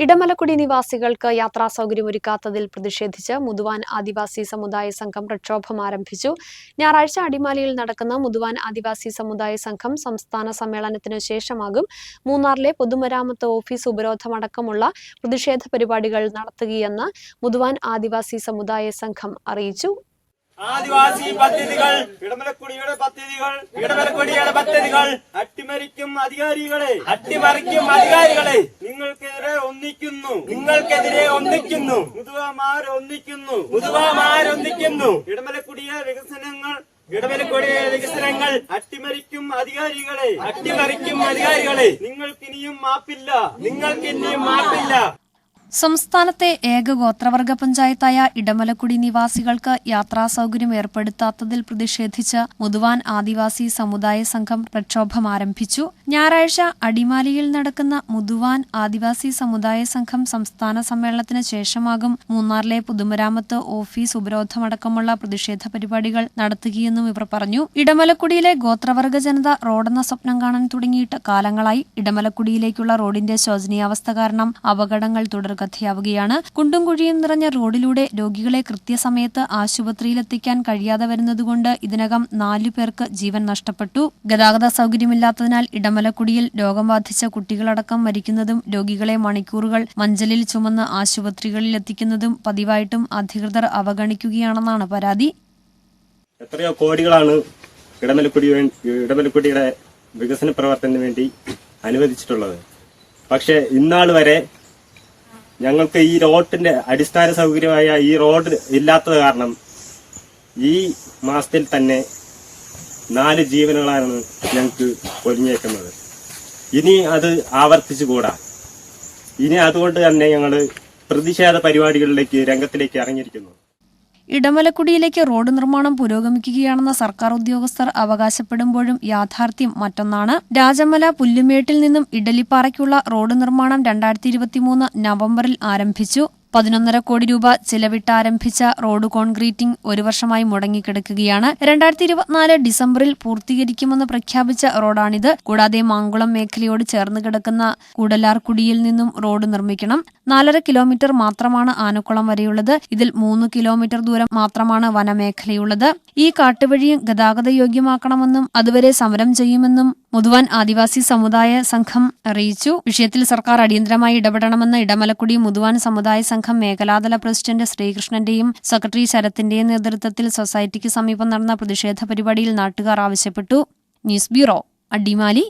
ഇടമലക്കുടി നിവാസികൾക്ക് യാത്രാ സൗകര്യമൊരുക്കാത്തതിൽ പ്രതിഷേധിച്ച് മുതുവാൻ ആദിവാസി സമുദായ സംഘം പ്രക്ഷോഭം ആരംഭിച്ചു. ഞായറാഴ്ച അടിമാലിയിൽ നടക്കുന്ന മുതുവാൻ ആദിവാസി സമുദായ സംഘം സംസ്ഥാന സമ്മേളനത്തിനു ശേഷമാകും മൂന്നാറിലെ പൊതുമരാമത്ത് ഓഫീസ് ഉപരോധമടക്കമുള്ള പ്രതിഷേധ പരിപാടികൾ നടത്തുകയെന്ന് മുതുവാൻ ആദിവാസി സമുദായ സംഘം അറിയിച്ചു. ആദിവാസി പദ്ധതികൾ ഇടമലക്കുടിയുടെ പദ്ധതികൾ ഇടമലക്കുടിയുടെ പദ്ധതികൾ അട്ടിമറിക്കും അധികാരികളെ. അട്ടിമറിക്കും അധികാരികളെ. നിങ്ങൾക്കെതിരെ ഒന്നിക്കുന്നു. നിങ്ങൾക്കെതിരെ ഒന്നിക്കുന്നു. മുതുവാമാർ ഒന്നിക്കുന്നു ഒന്നിക്കുന്നു ഇടമലക്കുടിയെ വികസനങ്ങൾ ഇടമലക്കുടിയ വികസനങ്ങൾ അട്ടിമറിക്കും അധികാരികളെ. അട്ടിമറിക്കും അധികാരികളെ. നിങ്ങൾക്കിനിയും മാപ്പില്ല. നിങ്ങൾക്കിനിയും മാപ്പില്ല. സംസ്ഥാനത്തെ ഏക ഗോത്രവർഗ പഞ്ചായത്തായ ഇടമലക്കുടി നിവാസികൾക്ക് യാത്രാ സൗകര്യം ഏർപ്പെടുത്താത്തതിൽ പ്രതിഷേധിച്ച് മുതുവാൻ ആദിവാസി സമുദായ സംഘം പ്രക്ഷോഭം ആരംഭിച്ചു. ഞായറാഴ്ച അടിമാലിയിൽ നടക്കുന്ന മുതുവാൻ ആദിവാസി സമുദായ സംഘം സംസ്ഥാന സമ്മേളനത്തിന് ശേഷമാകും മൂന്നാറിലെ പൊതുമരാമത്ത് ഓഫീസ് ഉപരോധമടക്കമുള്ള പ്രതിഷേധ പരിപാടികൾ നടത്തുകയെന്നും ഇവർ പറഞ്ഞു. ഇടമലക്കുടിയിലെ ഗോത്രവർഗ ജനത റോഡെന്ന സ്വപ്നം കാണാൻ തുടങ്ങിയിട്ട് കാലങ്ങളായി. ഇടമലക്കുടിയിലേക്കുള്ള റോഡിന്റെ ശോചനീയാവസ്ഥ കാരണം അപകടങ്ങൾ തുടർക്കഥയാവുകയാണ് കുണ്ടും കുഴിയും നിറഞ്ഞ റോഡിലൂടെ രോഗികളെ കൃത്യസമയത്ത് ആശുപത്രിയിലെത്തിക്കാൻ കഴിയാതെ വരുന്നതുകൊണ്ട് ഇതിനകം നാലു പേർക്ക് ജീവൻ നഷ്ടപ്പെട്ടു. ഗതാഗത സൗകര്യമില്ലാത്തതിനാൽ ഇടമലക്കുടിയിൽ രോഗം ബാധിച്ച കുട്ടികളടക്കം മരിക്കുന്നതും രോഗികളെ മണിക്കൂറുകൾ മഞ്ചലിൽ ചുമന്ന് ആശുപത്രികളിൽ എത്തിക്കുന്നതും പതിവായിട്ടും അധികൃതർ അവഗണിക്കുകയാണെന്നാണ് പരാതി. എത്രയോ കോടികളാണ് ഇടമലക്കുടി ഇടമലക്കുടിയുടെ വികസന പ്രവർത്തനത്തിന് വേണ്ടി അനുവദിച്ചിട്ടുള്ളത്. പക്ഷേ ഇന്നാൾ വരെ ഞങ്ങൾക്ക് ഈ റോഡിന്റെ അടിസ്ഥാന സൗകര്യമായ ഈ റോഡ് ഇല്ലാത്തത് കാരണം ഈ മാസത്തിൽ തന്നെ നാല് ജീവനുകളാണ് ഞങ്ങൾക്ക് ഒഴിഞ്ഞേക്കുന്നത്. ഇനി അത് ആവർത്തിച്ചു കൂടാ ഇനി അതുകൊണ്ട് തന്നെ ഞങ്ങൾ പ്രതിഷേധ പരിപാടികളിലേക്ക് രംഗത്തിലേക്ക് ഇറങ്ങിയിരിക്കുന്നു. ഇടമലക്കുടിയിലേക്ക് റോഡ് നിർമ്മാണം പുരോഗമിക്കുകയാണെന്ന സർക്കാർ ഉദ്യോഗസ്ഥർ അവകാശപ്പെടുമ്പോഴും യാഥാർത്ഥ്യം മറ്റൊന്നാണ്. രാജമല പുല്ലുമേട്ടിൽ നിന്നും ഇഡലിപ്പാറയ്ക്കുള്ള റോഡ് നിർമ്മാണം രണ്ടായിരത്തി നവംബറിൽ ആരംഭിച്ചു. പതിനൊന്നര കോടി രൂപ ചിലവിട്ട് ആരംഭിച്ച റോഡ് കോൺക്രീറ്റിംഗ് ഒരു വർഷമായി മുടങ്ങിക്കിടക്കുകയാണ്. രണ്ടായിരത്തി ഇരുപത്തിനാല് ഡിസംബറിൽ പൂർത്തീകരിക്കുമെന്ന് പ്രഖ്യാപിച്ച റോഡാണിത്. കൂടാതെ മാങ്കുളം മേഖലയോട് ചേർന്ന് കിടക്കുന്ന കൂടലാർകുടിയിൽ നിന്നും റോഡ് നിർമ്മിക്കണം. നാലര കിലോമീറ്റർ മാത്രമാണ് ആനക്കുളം വരെയുള്ളത്. ഇതിൽ മൂന്ന് കിലോമീറ്റർ ദൂരം മാത്രമാണ് വനമേഖലയുള്ളത്. ഈ കാട്ടുവഴിയും ഗതാഗത യോഗ്യമാക്കണമെന്നും അതുവരെ സമരം ചെയ്യുമെന്നും മുതുവാൻ ആദിവാസി സമുദായ സംഘം അറിയിച്ചു. വിഷയത്തിൽ സർക്കാർ അടിയന്തരമായി ഇടപെടണമെന്ന് ഇടമലക്കുടി മുതുവാൻ സമുദായ സംഘം മേഖലാതല പ്രസിഡന്റ് ശ്രീകൃഷ്ണന്റെയും സെക്രട്ടറി ശരത്തിന്റെയും നേതൃത്വത്തിൽ സൊസൈറ്റിക്ക് സമീപം നടന്ന പ്രതിഷേധ പരിപാടിയിൽ നാട്ടുകാർ ആവശ്യപ്പെട്ടു. News bureau Adimali.